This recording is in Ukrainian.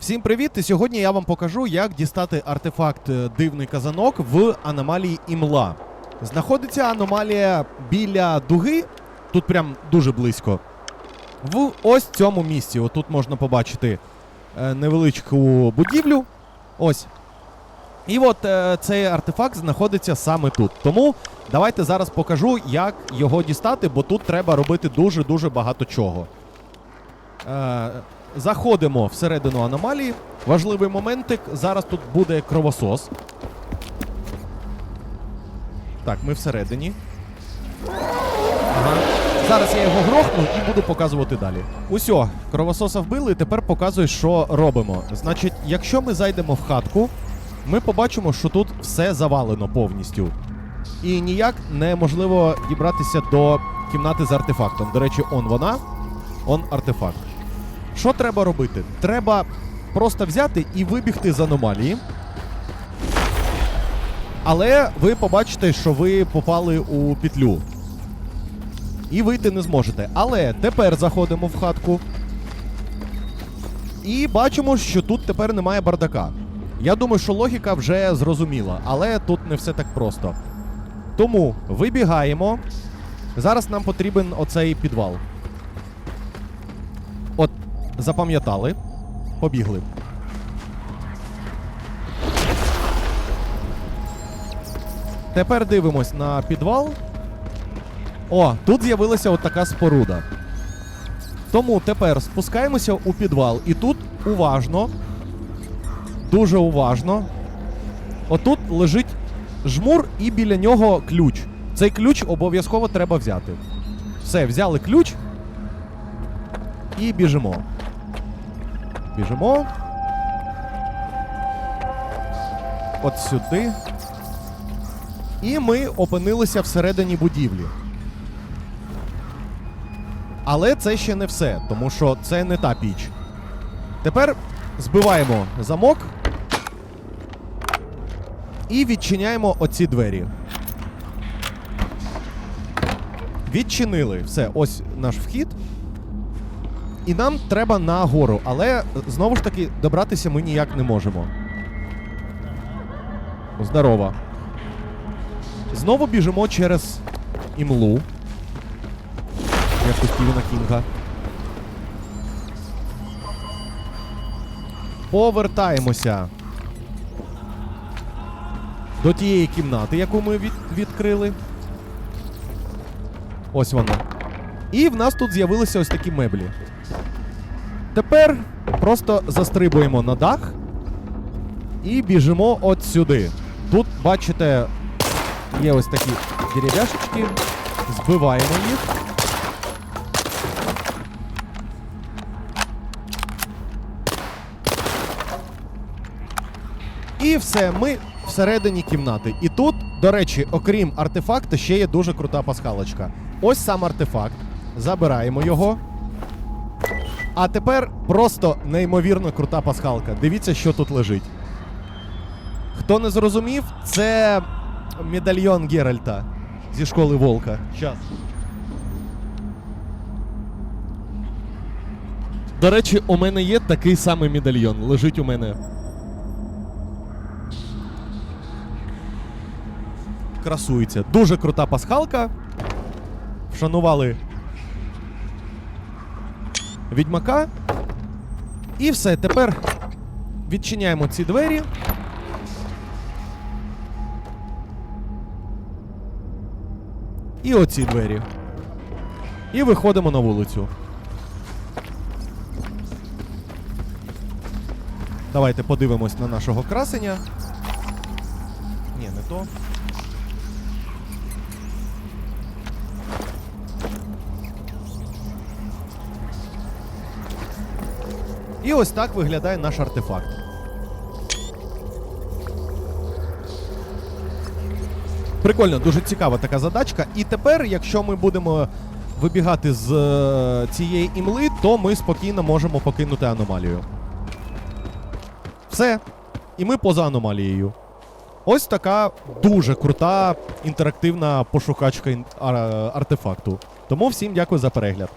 Всім привіт! І сьогодні я вам покажу, як дістати артефакт е, дивний казанок в аномалії імла. Знаходиться аномалія біля дуги, тут прям дуже близько. В ось цьому місці. Отут можна побачити е, невеличку будівлю. Ось. І от е, цей артефакт знаходиться саме тут. Тому давайте зараз покажу, як його дістати, бо тут треба робити дуже-дуже багато чого. Е, заходимо всередину аномалії. Важливий моментик. Зараз тут буде кровосос. Так, ми всередині. Ага. Зараз я його грохну і буду показувати далі. Усьо, кровососа вбили, і тепер показую, що робимо. Значить, якщо ми зайдемо в хатку, ми побачимо, що тут все завалено повністю. І ніяк неможливо дібратися до кімнати з артефактом. До речі, он вона, он артефакт. Що треба робити? Треба просто взяти і вибігти з аномалії. Але ви побачите, що ви попали у петлю. І вийти не зможете. Але тепер заходимо в хатку. І бачимо, що тут тепер немає бардака. Я думаю, що логіка вже зрозуміла, але тут не все так просто. Тому вибігаємо. Зараз нам потрібен оцей підвал. От, запам'ятали. Побігли. Тепер дивимось на підвал. О, тут з'явилася от така споруда. Тому тепер спускаємося у підвал. І тут уважно, дуже уважно. Отут лежить жмур і біля нього ключ. Цей ключ обов'язково треба взяти. Все, взяли ключ. І біжимо. Біжимо. От сюди. І ми опинилися всередині будівлі. Але це ще не все, тому що це не та піч. Тепер збиваємо замок і відчиняємо оці двері. Відчинили. Все, ось наш вхід. І нам треба на гору, але знову ж таки добратися ми ніяк не можемо. Здорово. Знову біжимо через імлу. Як у Стівена Кінга. Повертаємося до тієї кімнати, яку ми від- відкрили. Ось вона. І в нас тут з'явилися ось такі меблі. Тепер просто застрибуємо на дах і біжимо от сюди. Тут, бачите, є ось такі дерев'яшечки. Збиваємо їх. І все, ми всередині кімнати. І тут, до речі, окрім артефакта, ще є дуже крута пасхалочка. Ось сам артефакт. Забираємо його. А тепер просто неймовірно крута пасхалка. Дивіться, що тут лежить. Хто не зрозумів, це медальйон Геральта зі школи Волка. Щас. До речі, у мене є такий самий медальйон. Лежить у мене. Красується. Дуже крута пасхалка. Вшанували відьмака. І все, тепер відчиняємо ці двері. І оці двері. І виходимо на вулицю. Давайте подивимось на нашого красення. Ні, не то. І ось так виглядає наш артефакт. Прикольно, дуже цікава така задачка. І тепер, якщо ми будемо вибігати з е, цієї імли, то ми спокійно можемо покинути аномалію. Все. І ми поза аномалією. Ось така дуже крута інтерактивна пошукачка артефакту. Тому всім дякую за перегляд.